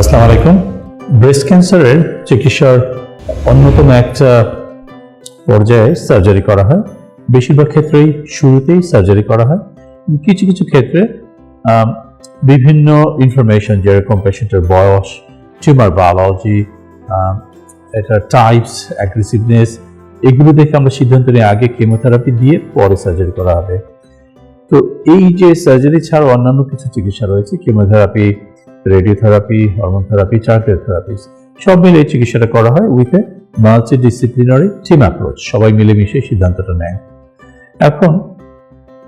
আসসালামু আলাইকুম। ব্রেস্ট ক্যান্সারের চিকিৎসার অন্যতম একটা পর্যায়ে সার্জারি করা হয়। বেশিরভাগ ক্ষেত্রেই শুরুতেই সার্জারি করা হয়। কিছু কিছু ক্ষেত্রে বিভিন্ন ইনফরমেশন যেরকম পেশেন্টের বয়স টিউমার বায়োলজি এটা টাইপস অ্যাগ্রেসিভনেস এগুলো দেখে আমরা সিদ্ধান্ত নিয়ে আগে কেমোথেরাপি দিয়ে পরে সার্জারি করা হবে। তো এই যে সার্জারি ছাড়া অন্যান্য কিছু চিকিৎসা রয়েছে কেমোথেরাপি রেডিওথেরাপি হরমোন থেরাপি চার্টের থেরাপি সব মিলে এই চিকিৎসাটা করা হয় with a multi disciplinary team approach সবাই মিলেমিশে সিদ্ধান্তটা নেয়। এখন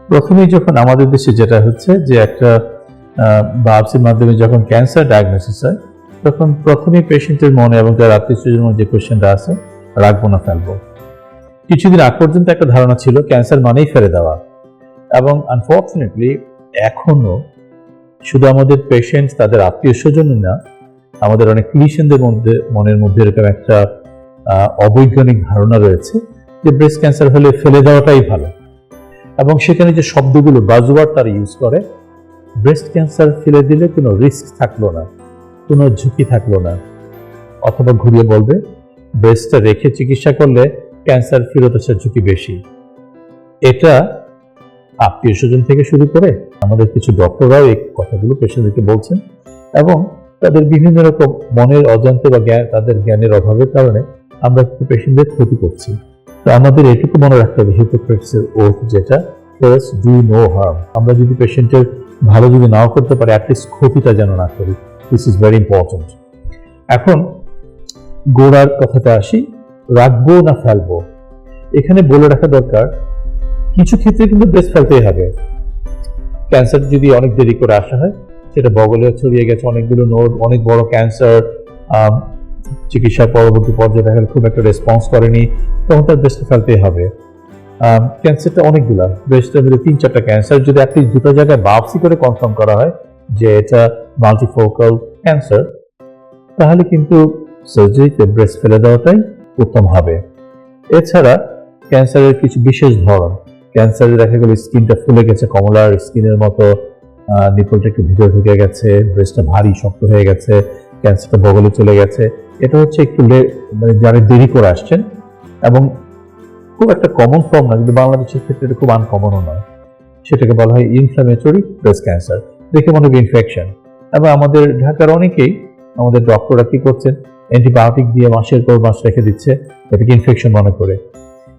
প্রথমেই যখন আমাদের দেশে যেটা হচ্ছে যে একটা বাপসির মাধ্যমে যখন ক্যান্সার ডায়াগনোসিস হয়, তখন প্রথমেই পেশেন্টের মনে এবং তার আত্মীয় স্বজনের যে কোয়েশ্চেনটা আছে, রাখব না, ফেলব। কিছুদিন আগ পর্যন্ত একটা ধারণা ছিল, ক্যান্সার মানেই ফেলে দেওয়া। এবং আনফর্চুনেটলি এখনও শুধু আমাদের পেশেন্ট তাদের আত্মীয় স্বজন না, আমাদের অনেক ক্লিনিশিয়ানদের মধ্যে, মনের মধ্যে এরকম একটা অবৈজ্ঞানিক ধারণা রয়েছে যে ব্রেস্ট ক্যান্সার হলে ফেলে দেওয়াটাই ভালো। এবং সেখানে যে শব্দগুলো বাজুয়ার তারা ইউজ করে ব্রেস্ট ক্যান্সার ফেলে দিলে কোনো রিস্ক থাকল না, কোনো ঝুঁকি থাকল না। অথবা ঘুরিয়ে বলবে ব্রেস্টটা রেখে চিকিৎসা করলে ক্যান্সার ফেরত আসার ঝুঁকি বেশি। এটা আত্মীয় স্বজন থেকে শুরু করে আমাদের কিছু ডক্টররাও এই কথাগুলো পেশেন্টদেরকে বলছেন এবং তাদের বিভিন্ন রকম মনের অজান্তে বা জ্ঞান তাদের জ্ঞানের অভাবের কারণে আমরা কিন্তু পেশেন্টদের ক্ষতি করছি। তো আমাদের এটুকু মনে রাখতে হবে হিপোক্রেটসের ওথ যেটা ফার্স্ট ডু নো হার্ম আমরা যদি পেশেন্টের ভালো যদি নাও করতে পারি অ্যাটলিস্ট ক্ষতিটা যেন না করি। দিস ইজ ভেরি ইম্পর্টেন্ট এখন গোড়ার কথাতে আসি, রাখব না ফেলব। এখানে বলে রাখা দরকার কিছু ক্ষেত্রে কিন্তু ব্রেস্ট ফেলতেই হবে। ক্যান্সার যদি অনেক দেরি করে আসা হয়, সেটা বগলে ছড়িয়ে গেছে অনেকগুলো নোড, অনেক বড় ক্যান্সার চিকিৎসা পরবর্তী পর্যায়ে দেখা খুব একটা রেসপন্স করেনি, তখন তার ব্রেস্টে ফেলতেই হবে। ক্যান্সারটা অনেকগুলা। ব্রেস্টের মধ্যে তিন চারটা ক্যান্সার। যদি অ্যাটলিস্ট দুটো জায়গায় বাপসি করে কনফার্ম করা হয় যে এটা মাল্টিফোকাল ক্যান্সার, তাহলে কিন্তু সার্জারিতে ব্রেস্ট ফেলে দেওয়াটাই উত্তম হবে। এছাড়া ক্যান্সারের কিছু বিশেষ ধরন। ক্যান্সারে দেখা গেল, স্কিনটা ফুলে গেছে, কমলার স্কিনের মতো নিপলটা একটু ভিতরে ঢুকে গেছে ব্রেস্টটা ভারী, শক্ত হয়ে গেছে, ক্যান্সারটা বগলে চলে গেছে। এটা হচ্ছে একটু মানে যারা দেরি করে আসছেন এবং খুব একটা কমন ফর্ম না, কিন্তু বাংলাদেশের ক্ষেত্রে এটা খুব আনকমনও নয়। সেটাকে বলা হয় ইনফ্লামেটরি ব্রেস্ট ক্যান্সার দেখে মনে হবে ইনফেকশন এবং আমাদের ঢাকার অনেকেই, আমাদের ডক্টররা কি করছেন? অ্যান্টিবায়োটিক দিয়ে মাসের পর মাস রেখে দিচ্ছে, এটাকে ইনফেকশন মনে করে।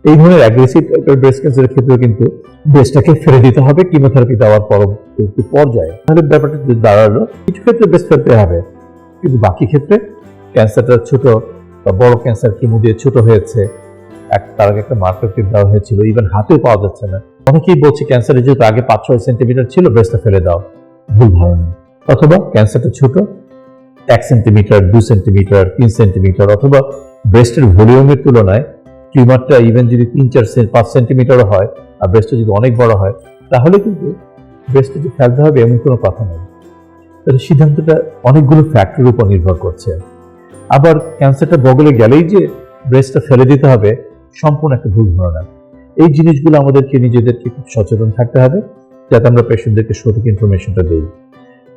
এই ধরনের অ্যাগ্রেসিভ ব্রেস্ট ক্যান্সারের ক্ষেত্রেও কিন্তু ব্রেস্টটাকে ফেলে দিতে হবে কিমোথেরাপি দেওয়ার পরবর্তী পর্যায়ে। তাহলে ব্যাপারটা যে দাঁড়াল, কিছু ক্ষেত্রে ব্রেস্ট ফেলতে হবে, কিন্তু বাকি ক্ষেত্রে ক্যান্সারটা ছোট বা বড় ক্যান্সার কিমো দিয়ে ছোট হয়েছে, এক, তার আগে একটা মার্কার টিপ দেওয়া হয়েছিল ইভেন হাতেও পাওয়া যাচ্ছে না। অনেকেই বলছে ক্যান্সারের যেহেতু আগে পাঁচ, ছয় সেন্টিমিটার ছিল ব্রেস্টটা ফেলে দাও, ভুল ধারণা। অথবা ক্যান্সারটা ছোট, এক সেন্টিমিটার দু সেন্টিমিটার তিন সেন্টিমিটার অথবা ব্রেস্টের ভলিউমের তুলনায় টিউমারটা ইভেন যদি তিন চার পাঁচ সেন্টিমিটারও হয় আর ব্রেস্টটা যদি অনেক বড় হয়, তাহলে কিন্তু ব্রেস্টে যে ফেলতে হবে এমন কোনো কথা নেই তাহলে সিদ্ধান্তটা অনেকগুলো ফ্যাক্টরের উপর নির্ভর করছে। আবার ক্যান্সারটা বগলে গেলেই যে ব্রেস্টটা ফেলে দিতে হবে, সম্পূর্ণ একটা ভুল ধারণা। এই জিনিসগুলো আমাদেরকে নিজেদেরকে খুব সচেতন থাকতে হবে, যাতে আমরা পেশেন্টদেরকে সঠিক ইনফরমেশনটা দিই।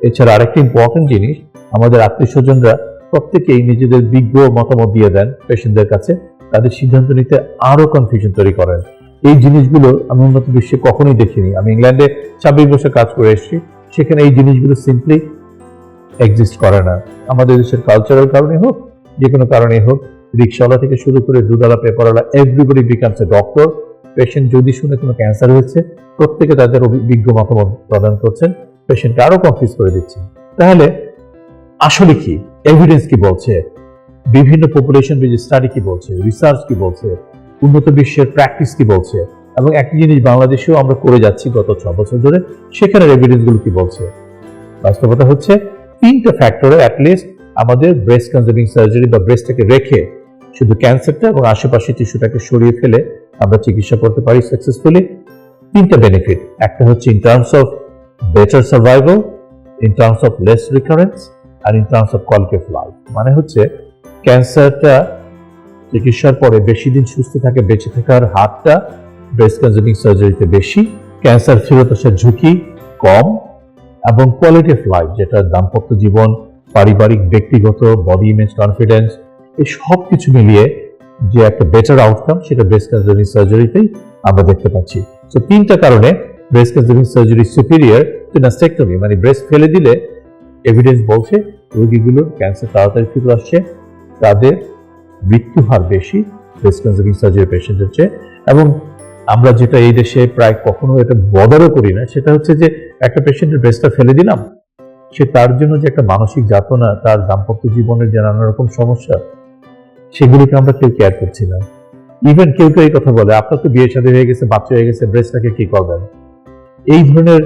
এছাড়া আরেকটা ইম্পর্টেন্ট জিনিস, আমাদের আত্মীয় স্বজনরা প্রত্যেকেই নিজেদের বিজ্ঞ মতামত দিয়ে দেন পেশেন্টদের কাছে। তাদের সিদ্ধান্ত নিতে আরও কনফিউশন তৈরি করেন। এই জিনিসগুলো আমি উন্নত বিশ্বে কখনোই দেখিনি। আমি ইংল্যান্ডে ছাব্বিশ বছর কাজ করে এসেছি। সেখানে এই জিনিসগুলো সিম্পলি এক্সিস্ট করে না। আমাদের দেশের কালচারাল কারণে হোক যে কোনো কারণে হোক রিক্সাওয়ালা থেকে শুরু করে দুধালা পেপারওয়ালা everybody becomes a doctor patient যদি শুনে কোনো ক্যান্সার হয়েছে, প্রত্যেকে তাদের অভিজ্ঞ মতামত প্রদান করছেন। পেশেন্টকে আরও কনফিউজ করে দিচ্ছে তাহলে আসলে কি? এভিডেন্স কি বলছে? বিভিন্ন পপুলেশন বেজে স্টাডি কি বলছে রিসার্চ কি বলছে, উন্নত বিশ্বের প্র্যাকটিস কি বলছে, এবং একই জিনিস বাংলাদেশেও আমরা করে যাচ্ছি গত ছ বছর ধরে সেখানের এভিডেন্সগুলো কি বলছে? বাস্তবতা হচ্ছে, তিনটা ফ্যাক্টরে অ্যাটলিস্ট আমাদের ব্রেস্ট কনজার্ভিং সার্জারি বা ব্রেস্টটাকে রেখে শুধু ক্যান্সারটা এবং আশেপাশে টিস্যুটাকে সরিয়ে ফেলে আমরা চিকিৎসা করতে পারি সাকসেসফুলি তিনটা বেনিফিট একটা হচ্ছে in terms of better survival in terms of less recurrence R in terms of quality of life মানে হচ্ছে ক্যান্সারটা চিকিৎসার পরে বেশি দিন সুস্থ থাকে, বেঁচে থাকার হারটা ব্রেস্ট কনজার্ভিং সার্জারিতে বেশি ক্যান্সার ফেরত আসার ঝুঁকি কম এবং কোয়ালিটি অফ লাইফ যেটা দাম্পত্য জীবন, পারিবারিক, ব্যক্তিগত বডি ইমেজ কনফিডেন্স এই সব কিছু মিলিয়ে যে একটা বেটার আউটকাম সেটা ব্রেস্ট ক্যান্সারিং সার্জারিতেই আমরা দেখতে পাচ্ছি। তো তিনটা কারণে ব্রেস্ট ক্যান্সারিং সার্জারি সুপিরিয়ার টু নাস্টেক্টমি মানে ব্রেস্ট ফেলে দিলে এভিডেন্স বলছে রোগীগুলোর ক্যান্সার তাড়াতাড়ি ফিরে আসছে। তাদের মৃত্যু হার বেশি ব্রেস্ট ক্যান্সারিং সার্জারি পেশেন্টের চেয়ে। এবং আমরা যেটা এই দেশে প্রায় কখনো এটা বদারও করি না, সেটা হচ্ছে যে একটা পেশেন্টের ব্রেস্টটা ফেলে দিলাম, সে তার জন্য যে একটা মানসিক যাতনা, তার দাম্পত্য জীবনের যে নানা রকম সমস্যা, সেগুলিকে আমরা কেউ কেয়ার করছি না। ইভেন কেউ কেউ এই কথা বলে, আপনার তো বিয়ে শাদী হয়ে গেছে, বাচ্চা হয়ে গেছে ব্রেস্টটাকে কি করবেন? এই ধরনের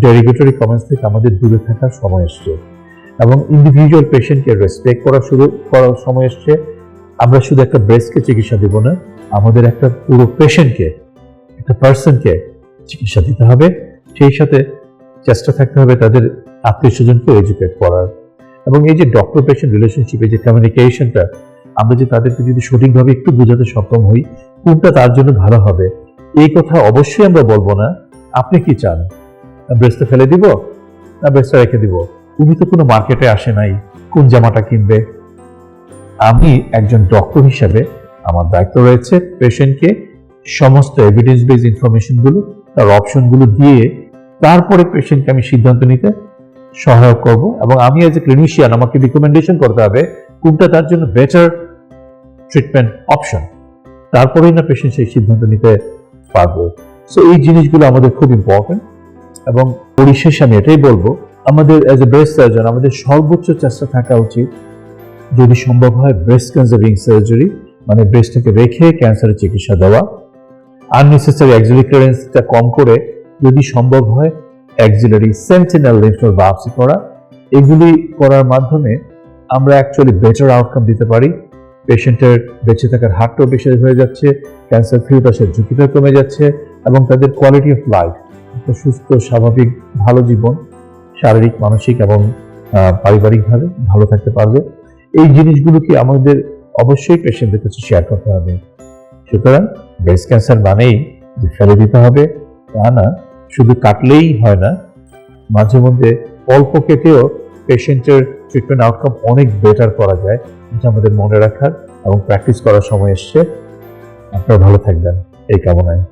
ডেরিগেটরি কমেন্টস থেকে আমাদের দূরে থাকার সময় এসছে। এবং ইন্ডিভিজুয়াল পেশেন্টকে রেসপেক্ট করা শুরু করার সময় এসছে। আমরা শুধু একটা ব্রেস্টকে চিকিৎসা দেব না, আমাদের একটা পুরো পেশেন্টকে একটা পার্সনকে চিকিৎসা দিতে হবে। সেই সাথে চেষ্টা থাকতে হবে তাদের আত্মীয় স্বজনকে এডুকেট করার। এবং এই যে ডক্টর পেশেন্ট রিলেশনশিপে যে কমিউনিকেশনটা আমরা যে তাদেরকে যদি সঠিকভাবে একটু বোঝাতে সক্ষম হই, কোনটা তার জন্য ভালো হবে, এই কথা অবশ্যই আমরা বলব না। আপনি কি চান? ব্রেস্টে ফেলে দিব না ব্রেস্টটা রেখে দিব? উনি তো কোনো মার্কেটে আসে নাই, কোন জামাটা কিনবে? আমি একজন ডক্টর হিসাবে আমার দায়িত্ব রয়েছে পেশেন্টকে সমস্ত এভিডেন্স বেস ইনফরমেশনগুলো তার অপশনগুলো দিয়ে তারপরে পেশেন্টকে আমি সিদ্ধান্ত নিতে সহায়ক করব এবং আমি এজ এ ক্লিনিশিয়ান আমাকে রিকমেন্ডেশন করতে হবে কোনটা তার জন্য বেটার ট্রিটমেন্ট অপশন তারপরেই না পেশেন্ট সেই সিদ্ধান্ত নিতে পারবে। সো এই জিনিসগুলো আমাদের খুব ইম্পর্টেন্ট এবং পরিশেষে আমি এটাই বলব আমাদের অ্যাজ এ ব্রেস্ট সার্জন আমাদের সর্বোচ্চ চেষ্টা থাকা উচিত যদি সম্ভব হয় ব্রেস্ট ক্যান্সারিং সার্জারি মানে ব্রেস্টটাকে রেখে ক্যান্সারের চিকিৎসা দেওয়া। আননেসেসারি অ্যাক্সিলারি কম করে যদি সম্ভব হয় axillary sentinel lymph node biopsy করা। এগুলি করার মাধ্যমে আমরা অ্যাকচুয়ালি বেটার আউটকাম দিতে পারি। পেশেন্টের বেঁচে থাকার হারটাও বেশি হয়ে যাচ্ছে ক্যান্সার ফিরে আসার ঝুঁকিটা কমে যাচ্ছে এবং তাদের কোয়ালিটি অফ লাইফ একটা সুস্থ, স্বাভাবিক, ভালো জীবন শারীরিক, মানসিক এবং পারিবারিকভাবে ভালো থাকতে পারবে। এই জিনিসগুলোকে আমাদের অবশ্যই পেশেন্টদের কাছে শেয়ার করতে হবে। সুতরাং ব্রেস্ট ক্যান্সার মানেই যে ফেলে দিতে হবে, তা না। শুধু কাটলেই হয় না, মাঝে মধ্যে অল্প কেটেও পেশেন্টের ট্রিটমেন্ট আউটকাম অনেক বেটার করা যায়, এটা আমাদের মনে রাখার এবং প্র্যাকটিস করার সময় এসছে। আপনারা ভালো থাকবেন। এই কামনায়।